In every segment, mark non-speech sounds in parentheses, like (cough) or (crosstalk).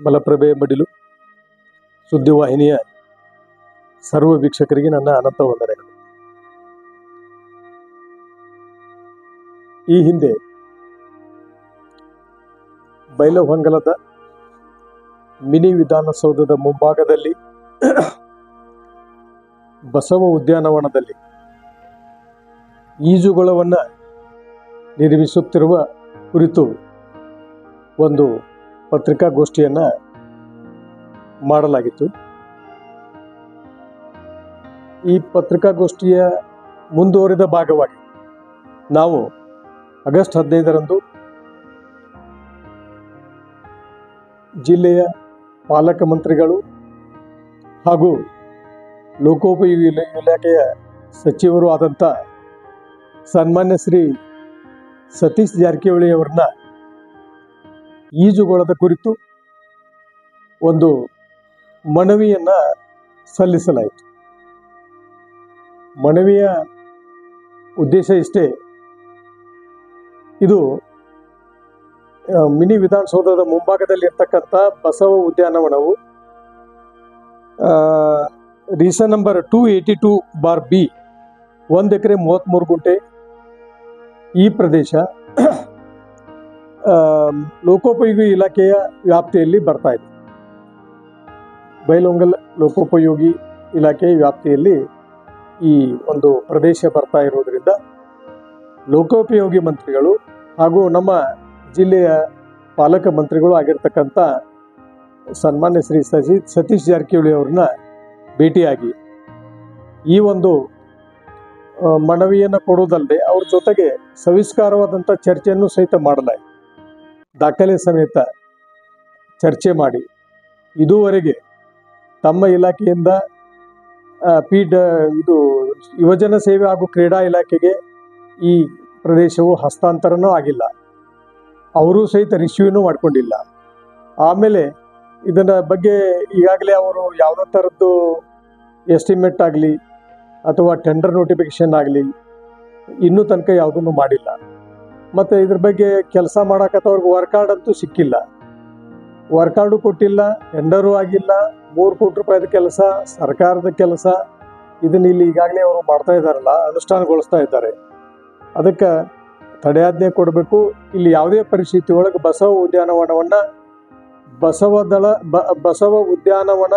ಮಲಪ್ರಭೆ ಮಡಿಲು ಸುದ್ದಿವಾಹಿನಿಯ ಸರ್ವ ವೀಕ್ಷಕರಿಗೆ ನನ್ನ ಅನಂತ ವಂದನೆಗಳು. ಈ ಹಿಂದೆ ಬೈಲಹೊಂಗಲದ ಮಿನಿ ವಿಧಾನಸೌಧದ ಮುಂಭಾಗದಲ್ಲಿ (clears throat) ಬಸವ ಉದ್ಯಾನವನದಲ್ಲಿ ಈಜುಗೊಳವನ್ನು ನಿರ್ಮಿಸುತ್ತಿರುವ ಕುರಿತು ಒಂದು ಪತ್ರಿಕಾಗೋಷ್ಠಿಯನ್ನ ಮಾಡಲಾಗಿತ್ತು. ಈ ಪತ್ರಿಕಾಗೋಷ್ಠಿಯ ಮುಂದುವರಿದ ಭಾಗವಾಗಿ ನಾವು ಆಗಸ್ಟ್ ಹದಿನೈದರಂದು ಜಿಲ್ಲೆಯ ಪಾಲಕ ಮಂತ್ರಿಗಳು ಹಾಗೂ ಲೋಕೋಪಯೋಗಿ ಇಲಾ- ಇಲಾಖೆಯ ಸಚಿವರು ಆದಂಥ ಸನ್ಮಾನ್ಯ ಶ್ರೀ ಸತೀಶ್ ಜಾರಕಿಹೊಳಿ ಅವರನ್ನ ಈಜುಗೊಳದ ಕುರಿತು ಒಂದು ಮನವಿಯನ್ನು ಸಲ್ಲಿಸಲಾಯಿತು. ಮನವಿಯ ಉದ್ದೇಶ ಇಷ್ಟೇ. ಇದು ಮಿನಿ ವಿಧಾನಸೌಧದ ಮುಂಭಾಗದಲ್ಲಿ ಇರ್ತಕ್ಕಂಥ ಬಸವ ಉದ್ಯಾನವನವು reason number two eighty two bar B, ಒಂದು ಎಕರೆ ಮೂವತ್ತ್ಮೂರು ಗುಂಟೆ ಈ ಪ್ರದೇಶ. ಲೋಕೋಪಯೋಗಿ ಇಲಾಖೆಯ ವ್ಯಾಪ್ತಿಯಲ್ಲಿ ಬರ್ತಾ ಇದೆ. ಬೈಲೊಂಗಲ್ ಲೋಕೋಪಯೋಗಿ ಇಲಾಖೆಯ ವ್ಯಾಪ್ತಿಯಲ್ಲಿ ಈ ಒಂದು ಪ್ರದೇಶ ಬರ್ತಾ ಇರೋದ್ರಿಂದ ಲೋಕೋಪಯೋಗಿ ಮಂತ್ರಿಗಳು ಹಾಗೂ ನಮ್ಮ ಜಿಲ್ಲೆಯ ಪಾಲಕ ಮಂತ್ರಿಗಳು ಆಗಿರ್ತಕ್ಕಂಥ ಸನ್ಮಾನ್ಯ ಶ್ರೀ ಸಜಿ, ಸತೀಶ್ ಜಾರಕಿಹೊಳಿ ಅವ್ರನ್ನ ಭೇಟಿಯಾಗಿ ಈ ಒಂದು ಮನವಿಯನ್ನು ಕೊಡುವುದಲ್ಲದೆ ಅವ್ರ ಜೊತೆಗೆ ಸವಿಸ್ಕಾರವಾದಂಥ ಚರ್ಚೆಯನ್ನು ಸಹಿತ ಮಾಡಲಾಯಿತು. ದಾಖಲೆ ಸಮೇತ ಚರ್ಚೆ ಮಾಡಿ. ಇದುವರೆಗೆ ತಮ್ಮ ಇಲಾಖೆಯಿಂದ ಪಿ ಡ ಇದು ಯುವಜನ ಸೇವೆ ಹಾಗೂ ಕ್ರೀಡಾ ಇಲಾಖೆಗೆ ಈ ಪ್ರದೇಶವು ಹಸ್ತಾಂತರನೂ ಆಗಿಲ್ಲ. ಅವರೂ ಸಹಿತ ರಿಶ್ಯೂನೂ ಮಾಡಿಕೊಂಡಿಲ್ಲ. ಆಮೇಲೆ ಇದರ ಬಗ್ಗೆ ಈಗಾಗಲೇ ಅವರು ಯಾವುದೋ ಥರದ್ದು ಎಸ್ಟಿಮೇಟ್ ಆಗಲಿ ಅಥವಾ ಟೆಂಡರ್ ನೋಟಿಫಿಕೇಶನ್ ಆಗಲಿ ಇನ್ನೂ ತನಕ ಯಾವುದನ್ನು ಮಾಡಿಲ್ಲ. ಮತ್ತು ಇದ್ರ ಬಗ್ಗೆ ಕೆಲಸ ಮಾಡೋಕತ್ತವ್ರಿಗೆ ವರ್ಕಾರ್ಡ್ ಅಂತೂ ಸಿಕ್ಕಿಲ್ಲ. ವರ್ಕಾರ್ಡು ಕೊಟ್ಟಿಲ್ಲ ಎಂಡರೂ ಆಗಿಲ್ಲ, ಮೂರು ಕೋಟಿ ರೂಪಾಯಿದ ಕೆಲಸ, ಸರ್ಕಾರದ ಕೆಲಸ, ಇದನ್ನ ಇಲ್ಲಿ ಈಗಾಗಲೇ ಅವರು ಮಾಡ್ತಾ ಇದ್ದಾರಲ್ಲ, ಅನುಷ್ಠಾನಗೊಳಿಸ್ತಾ ಇದ್ದಾರೆ. ಅದಕ್ಕೆ ತಡೆಯಾಜ್ಞೆ ಕೊಡಬೇಕು. ಇಲ್ಲಿ ಯಾವುದೇ ಪರಿಸ್ಥಿತಿ ಒಳಗೆ ಬಸವ ಉದ್ಯಾನವನವನ್ನು, ಬಸವ ದಳ, ಬ, ಬಸವ ಉದ್ಯಾನವನ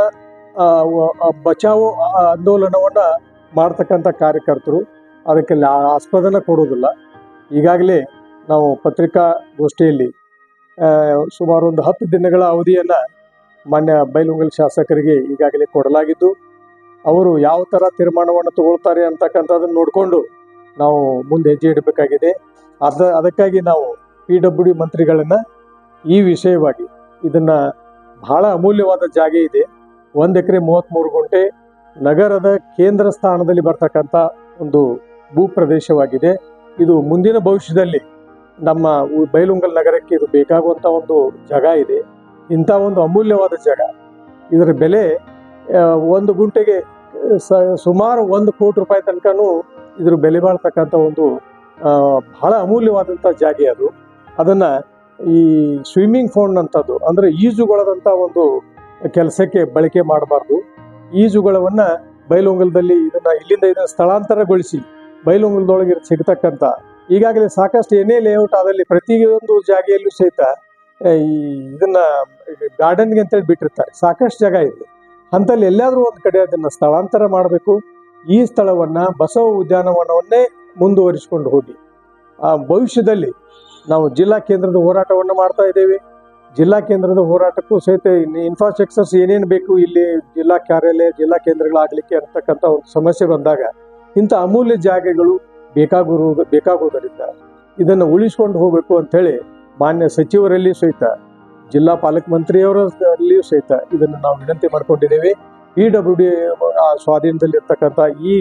ಬಚಾವೋ ಆಂದೋಲನವನ್ನು ಮಾಡ್ತಕ್ಕಂಥ ಕಾರ್ಯಕರ್ತರು, ಅದಕ್ಕೆ ಆಸ್ಪದನ ಕೊಡೋದಿಲ್ಲ. ಈಗಾಗಲೇ ನಾವು ಪತ್ರಿಕಾಗೋಷ್ಠಿಯಲ್ಲಿ ಸುಮಾರು ಒಂದು ಹತ್ತು ದಿನಗಳ ಅವಧಿಯನ್ನು ಮಾನ್ಯ ಬೈಲುಂಗಲ್ ಶಾಸಕರಿಗೆ ಈಗಾಗಲೇ ಕೊಡಲಾಗಿದ್ದು, ಅವರು ಯಾವ ಥರ ತೀರ್ಮಾನವನ್ನು ತಗೊಳ್ತಾರೆ ಅಂತಕ್ಕಂಥದ್ದನ್ನು ನೋಡಿಕೊಂಡು ನಾವು ಮುಂದೆ ಹೆಜ್ಜೆ ಇಡಬೇಕಾಗಿದೆ. ಅದ, ಅದಕ್ಕಾಗಿ ನಾವು ಪಿ ಡಬ್ಲ್ಯೂ ಡಿ ಮಂತ್ರಿಗಳನ್ನು ಈ ವಿಷಯವಾಗಿ ಇದನ್ನು ಬಹಳ ಅಮೂಲ್ಯವಾದ ಜಾಗ ಇದೆ. ಒಂದು ಎಕರೆ ಮೂವತ್ತ್ಮೂರು ಗುಂಟೆ ನಗರದ ಕೇಂದ್ರ ಸ್ಥಾನದಲ್ಲಿ ಬರ್ತಕ್ಕಂಥ ಒಂದು ಭೂ ಪ್ರದೇಶವಾಗಿದೆ ಇದು ಮುಂದಿನ ಭವಿಷ್ಯದಲ್ಲಿ ನಮ್ಮ ಬೈಲುಂಗಲ್ ನಗರಕ್ಕೆ ಇದು ಬೇಕಾಗುವಂಥ ಒಂದು ಜಾಗ ಇದೆ. ಇಂಥ ಒಂದು ಅಮೂಲ್ಯವಾದ ಜಾಗ. ಇದರ ಬೆಲೆ ಒಂದು ಗುಂಟೆಗೆ ಸುಮಾರು ಒಂದು ಕೋಟಿ ರೂಪಾಯಿ ತನಕನೂ ಇದ್ರ ಬೆಲೆ ಬಾಳ್ತಕ್ಕಂಥ ಒಂದು ಬಹಳ ಅಮೂಲ್ಯವಾದಂಥ ಜಾಗ ಅದು. ಅದನ್ನ ಈ ಸ್ವಿಮ್ಮಿಂಗ್ ಫೌಂಡ್ ಅಂಥದ್ದು ಅಂದ್ರೆ ಈಜುಗೊಳದಂಥ ಒಂದು ಕೆಲಸಕ್ಕೆ ಬಳಕೆ ಮಾಡಬಾರ್ದು. ಈಜುಗೊಳವನ್ನ ಬೈಲೊಂಗಲದಲ್ಲಿ ಇದನ್ನ ಇಲ್ಲಿಂದ ಇದನ್ನು ಸ್ಥಳಾಂತರಗೊಳಿಸಿ, ಬೈಲೊಂಗಲದೊಳಗೆ ಸಿಗ್ತಕ್ಕಂಥ ಈಗಾಗಲೇ ಸಾಕಷ್ಟು ಏನೇ ಲೇಔಟ್ ಆದಲ್ಲಿ ಪ್ರತಿಯೊಂದು ಜಾಗೆಯಲ್ಲೂ ಸಹಿತ ಈ ಇದನ್ನ ಗಾರ್ಡನ್ಗೆ ಅಂತೇಳಿ ಬಿಟ್ಟಿರ್ತಾರೆ. ಸಾಕಷ್ಟು ಜಾಗ ಇದೆ. ಅಂತಲ್ಲಿ ಎಲ್ಲಾದ್ರೂ ಒಂದು ಕಡೆ ಅದನ್ನು ಸ್ಥಳಾಂತರ ಮಾಡಬೇಕು. ಈ ಸ್ಥಳವನ್ನ ಬಸವ ಉದ್ಯಾನವನವನ್ನೇ ಮುಂದುವರಿಸಿಕೊಂಡು ಹೋಗಿ. ಆ, ಭವಿಷ್ಯದಲ್ಲಿ ನಾವು ಜಿಲ್ಲಾ ಕೇಂದ್ರದ ಹೋರಾಟವನ್ನು ಮಾಡ್ತಾ ಇದ್ದೇವೆ. ಜಿಲ್ಲಾ ಕೇಂದ್ರದ ಹೋರಾಟಕ್ಕೂ ಸಹಿತ ಇನ್ಫ್ರಾಸ್ಟ್ರಕ್ಚರ್ಸ್ ಏನೇನು ಬೇಕು ಇಲ್ಲಿ ಜಿಲ್ಲಾ ಕಾರ್ಯಾಲಯ, ಜಿಲ್ಲಾ ಕೇಂದ್ರಗಳಾಗಲಿಕ್ಕೆ ಅಂತಕ್ಕಂಥ ಒಂದು ಸಮಸ್ಯೆ ಬಂದಾಗ ಇಂಥ ಅಮೂಲ್ಯ ಜಾಗಗಳು ಬೇಕಾಗಿರುವುದು ಬೇಕಾಗುವುದರಿಂದ ಇದನ್ನು ಉಳಿಸ್ಕೊಂಡು ಹೋಗಬೇಕು ಅಂಥೇಳಿ ಮಾನ್ಯ ಸಚಿವರಲ್ಲಿ ಸಹಿತ, ಜಿಲ್ಲಾ ಪಾಲಕ ಮಂತ್ರಿಯವರಲ್ಲಿಯೂ ಸಹಿತ ಇದನ್ನು ನಾವು ವಿನಂತಿ ಮಾಡಿಕೊಂಡಿದ್ದೇವೆ. ಪಿ ಡಬ್ಲ್ಯೂ ಡಿ ಸ್ವಾಧೀನದಲ್ಲಿರ್ತಕ್ಕಂಥ ಈ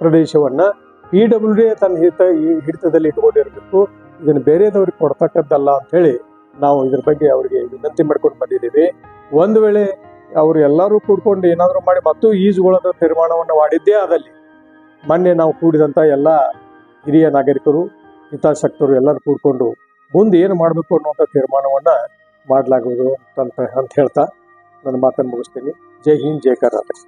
ಪ್ರದೇಶವನ್ನ ಪಿ ಡಬ್ಲ್ಯೂ ಡಿ ತನ್ನ ಹಿತ, ಈ ಹಿಡಿತದಲ್ಲಿ ಇಟ್ಕೊಂಡಿರಬೇಕು. ಇದನ್ನು ಬೇರೆದವ್ರಿಗೆ ಕೊಡ್ತಕ್ಕದ್ದಲ್ಲ ಅಂತ ಹೇಳಿ ನಾವು ಇದ್ರ ಬಗ್ಗೆ ಅವರಿಗೆ ವಿನಂತಿ ಮಾಡ್ಕೊಂಡು ಬಂದಿದ್ದೀವಿ. ಒಂದು ವೇಳೆ ಅವರು ಎಲ್ಲರೂ ಕೂಡ್ಕೊಂಡು ಏನಾದರೂ ಮಾಡಿ, ಮತ್ತು ಈಜುಗೊಳದ ನಿರ್ಮಾಣವನ್ನು ಮಾಡಿದ್ದೇ ಆದಲ್ಲಿ, ಮೊನ್ನೆ ನಾವು ಕೂಡಿದಂಥ ಎಲ್ಲ ಹಿರಿಯ ನಾಗರಿಕರು, ಹಿತಾಸಕ್ತರು ಎಲ್ಲರೂ ಕೂಡ್ಕೊಂಡು ಮುಂದೆ ಏನು ಮಾಡಬೇಕು ಅನ್ನುವಂಥ ತೀರ್ಮಾನವನ್ನು ಮಾಡಲಾಗುವುದು ಅಂತ ಅಂತ ಹೇಳ್ತಾ ನನ್ನ ಮಾತನ್ನು ಮುಗಿಸ್ತೀನಿ. ಜೈ ಹಿಂದ್, ಜೈ ಕರ್ನಾಟಕ.